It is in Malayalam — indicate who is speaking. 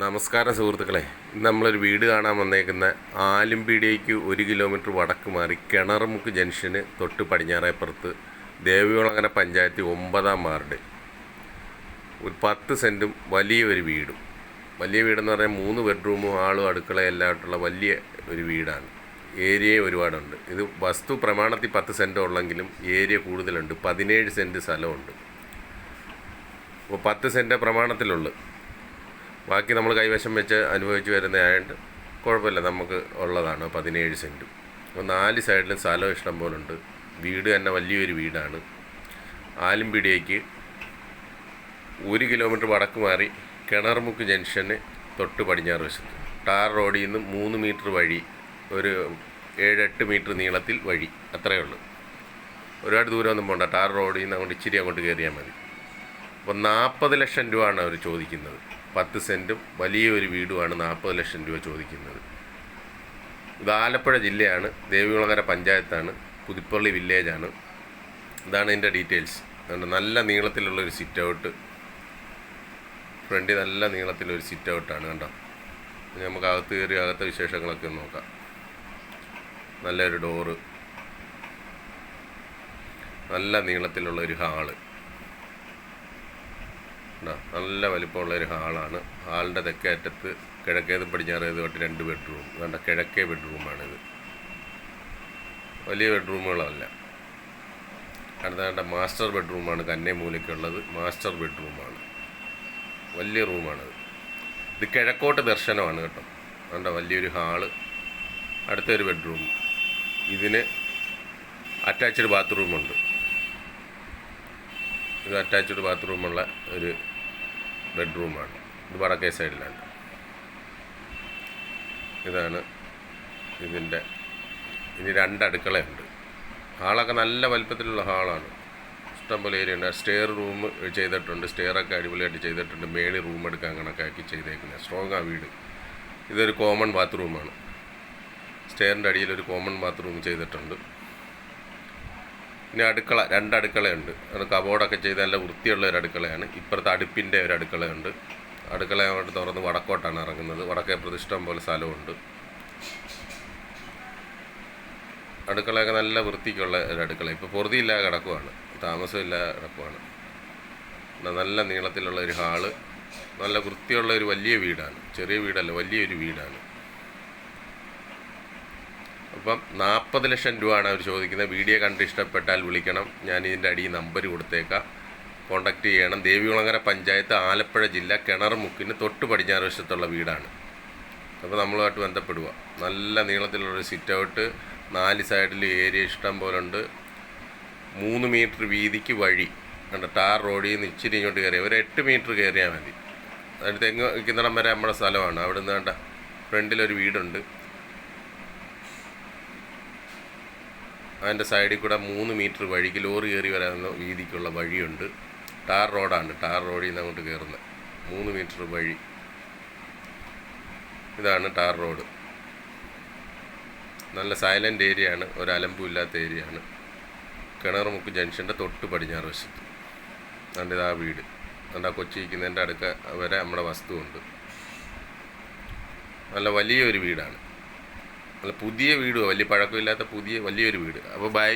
Speaker 1: നമസ്കാരം സുഹൃത്തുക്കളെ. നമ്മളൊരു വീട് കാണാൻ വന്നേക്കുന്ന ആലുംപീടിയേക്ക് ഒരു കിലോമീറ്റർ വടക്ക് മാറി കിണറുമുക്ക് ജംഗ്ഷന് തൊട്ട് പടിഞ്ഞാറേപ്പുറത്ത് ദേവികുളങ്ങര പഞ്ചായത്ത് ഒമ്പതാം വാർഡ്. ഒരു പത്ത് സെന്റും വലിയൊരു വീടും. വലിയ വീടെന്ന് പറഞ്ഞാൽ മൂന്ന് ബെഡ്റൂമും ആളും അടുക്കള എല്ലാമായിട്ടുള്ള വലിയ ഒരു വീടാണ്. ഏരിയ ഒരുപാടുണ്ട്. ഇത് വസ്തു പ്രമാണത്തിൽ പത്ത് സെന്റ് ഉള്ളെങ്കിലും ഏരിയ കൂടുതലുണ്ട്. പതിനേഴ് സെന്റ് സ്ഥലമുണ്ട്. അപ്പോൾ പത്ത് സെന്റ് പ്രമാണത്തിലുള്ളു ബാക്കി നമ്മൾ കൈവശം വെച്ച് അനുഭവിച്ച് വരുന്നതായതുകൊണ്ട് കുഴപ്പമില്ല. നമുക്ക് ഉള്ളതാണ് പതിനേഴ് സെന്റും. അപ്പോൾ നാല് സൈഡിലും സ്ഥലം ഇഷ്ടം പോലെ ഉണ്ട് വീട് തന്നെ വലിയൊരു വീടാണ്. ആലുംപിടിയേക്ക് ഒരു കിലോമീറ്റർ വടക്ക് മാറി കിണർമുക്ക് ജംഗ്ഷന് തൊട്ട് പടിഞ്ഞാറ് വശത്ത്. ടാർ റോഡിൽ നിന്ന് മൂന്ന് മീറ്റർ വഴി ഒരു ഏഴെട്ട് മീറ്റർ നീളത്തിൽ വഴി. അത്രയേ ഉള്ളൂ. ഒരുപാട് ദൂരമൊന്നും പോകണ്ട ടാർ റോഡിൽ നിന്ന് അങ്ങോട്ട് ഇച്ചിരി അങ്ങോട്ട് കയറിയാൽ മതി. അപ്പോൾ നാൽപ്പത് ലക്ഷം രൂപയാണ് അവർ ചോദിക്കുന്നത്. പത്ത് സെന്റും വലിയൊരു വീടുമാണ് നാൽപ്പത് ലക്ഷം രൂപ ചോദിക്കുന്നത്. ഇത് ആലപ്പുഴ ജില്ലയാണ് ദേവികുളങ്ങര പഞ്ചായത്താണ് പുതുപ്പള്ളി വില്ലേജാണ്. ഇതാണ് ഇതിന്റെ ഡീറ്റെയിൽസ്. അതുകൊണ്ട് നല്ല നീളത്തിലുള്ളൊരു സിറ്റ് ഔട്ട് ഫ്രണ്ടിൽ നല്ല നീളത്തിലൊരു സിറ്റ് ഔട്ടാണ് കണ്ടോ. നമുക്ക് അകത്ത് കയറി അകത്തെ വിശേഷങ്ങളൊക്കെ ഒന്ന് നോക്കാം. നല്ലൊരു ഡോറ്. നല്ല നീളത്തിലുള്ള ഒരു ഹാൾ? നല്ല വലിപ്പമുള്ള ഒരു ഹാളാണ്. ഹാളിന്റെ തെക്കേ അറ്റത്ത് കിഴക്കേത് പടിഞ്ഞാറേത് തൊട്ട് രണ്ട് ബെഡ്റൂം വേണ്ട കിഴക്കേ ബെഡ്റൂമാണിത്. വലിയ ബെഡ്റൂമുകളല്ല. അടുത്ത മാസ്റ്റർ ബെഡ്റൂമാണ് കന്നേ മൂലയ്ക്കുള്ളത് മാസ്റ്റർ ബെഡ്റൂമാണ്. വലിയ റൂമാണത്. ഇത് കിഴക്കോട്ട് ദർശനമാണ് കേട്ടോ. വേണ്ട വലിയൊരു ഹാൾ അടുത്തൊരു ബെഡ്റൂം. ഇതിന് അറ്റാച്ച്ഡ് ബാത്റൂമുണ്ട്. ഇത് അറ്റാച്ച്ഡ് ബാത്റൂമുള്ള ഒരു ബെഡ്റൂമാണ് ഇത് വടക്കേ സൈഡിലാണ് ഇതാണ് ഇതിന്റെ ഇനി രണ്ട് അടുക്കളയുണ്ട്. ഹാളൊക്കെ നല്ല വലിപ്പത്തിലുള്ള ഹാളാണ്. ഇഷ്ടംപോലെ ഏരിയ ഉണ്ട്. സ്റ്റെയർ റൂം ചെയ്തിട്ടുണ്ട്. സ്റ്റെയറൊക്കെ അടിപൊളിയായിട്ട് ചെയ്തിട്ടുണ്ട്. മേളി റൂം എടുക്കാൻ കണക്കാക്കി ചെയ്തേക്കുന്നത് സ്ട്രോങ് ആ വീട്. ഇതൊരു കോമൺ ബാത്റൂമാണ് സ്റ്റെയറിന്റെ അടിയിൽ ഒരു കോമൺ ബാത്റൂം ചെയ്തിട്ടുണ്ട്. പിന്നെ അടുക്കള രണ്ട് അടുക്കളയുണ്ട്. അത് കബോർഡൊക്കെ ചെയ്ത് നല്ല വൃത്തിയുള്ള ഒരു അടുക്കളയാണ്. ഇപ്പുറത്ത് അടുപ്പിന്റെ ഒരു അടുക്കളയുണ്ട്. അടുക്കള അങ്ങോട്ട് തുറന്ന് വടക്കോട്ടാണ് ഇറങ്ങുന്നത്. വടക്കേ പ്രതിഷ്ഠം പോലെ സ്ഥലമുണ്ട്. അടുക്കളയൊക്കെ നല്ല വൃത്തിക്കുള്ള ഒരു അടുക്കള. ഇപ്പോൾ പൊറുതിയില്ലാതെ കിടക്കുവാണ്. താമസമില്ലാതെ കിടക്കുവാണ്. നല്ല നീളത്തിലുള്ള ഒരു ഹാൾ. നല്ല വൃത്തിയുള്ള ഒരു വലിയ വീടാണ്. ചെറിയ വീടല്ല വലിയൊരു വീടാണ്. അപ്പം നാൽപ്പത് ലക്ഷം രൂപയാണ് അവർ ചോദിക്കുന്നത്. വീഡിയോ കണ്ട് ഇഷ്ടപ്പെട്ടാൽ വിളിക്കണം. ഞാൻ ഇതിന്റെ അടിയിൽ നമ്പർ കൊടുത്തേക്കാം. കോൺടാക്റ്റ് ചെയ്യണം. ദേവികുളങ്ങര പഞ്ചായത്ത് ആലപ്പുഴ ജില്ല കിണർമുക്കിന് തൊട്ട് പടിഞ്ഞാറ് വശത്തുള്ള വീടാണ്. അപ്പോൾ നമ്മളുമായിട്ട് ബന്ധപ്പെടുക. നല്ല നീളത്തിലുള്ളൊരു സിറ്റ് ഔട്ട് നാല് സൈഡിൽ ഏരിയ ഇഷ്ടം പോലെ ഉണ്ട് മൂന്ന് മീറ്റർ വീതിക്ക് വഴി കണ്ട ടാർ റോഡിൽ നിന്ന് ഇച്ചിരി ഇങ്ങോട്ട് കയറി ഒരു എട്ട് മീറ്റർ കയറിയാൽ മതി. അതിന് തെങ്ങ് വയ്ക്കുന്നിടം വരെ നമ്മുടെ സ്ഥലമാണ്. അവിടെ നിന്ന് വേണ്ട ഫ്രണ്ടിലൊരു വീടുണ്ട്. അതിന്റെ സൈഡിൽ കൂടെ മൂന്ന് മീറ്റർ വഴിക്ക് ലോറി കയറി വരാവുന്ന വീതിക്കുള്ള വഴിയുണ്ട്. ടാർ റോഡാണ്. ടാർ റോഡിൽ നിന്ന് അങ്ങോട്ട് കയറുന്നത് മൂന്ന് മീറ്റർ വഴി. ഇതാണ് ടാർ റോഡ്. നല്ല സൈലന്റ് ഏരിയ ആണ് ഒരലമ്പും ഇല്ലാത്ത ഏരിയ ആണ് കിണറുമുക്ക് ജംഗ്ഷന്റെ തൊട്ട് പടിഞ്ഞാറ് വശത്ത്. അതിന്റെ ഇതാ വീട്. അതുകൊണ്ട് ആ കൊച്ചിരിക്കുന്നതിന്റെ അടുക്ക വരെ നമ്മുടെ വസ്തുവുണ്ട്. നല്ല വലിയൊരു വീടാണ്. നല്ല പുതിയ വീടും വലിയ പഴക്കമില്ലാത്ത പുതിയ വലിയൊരു വീട്. അപ്പോൾ ബൈ.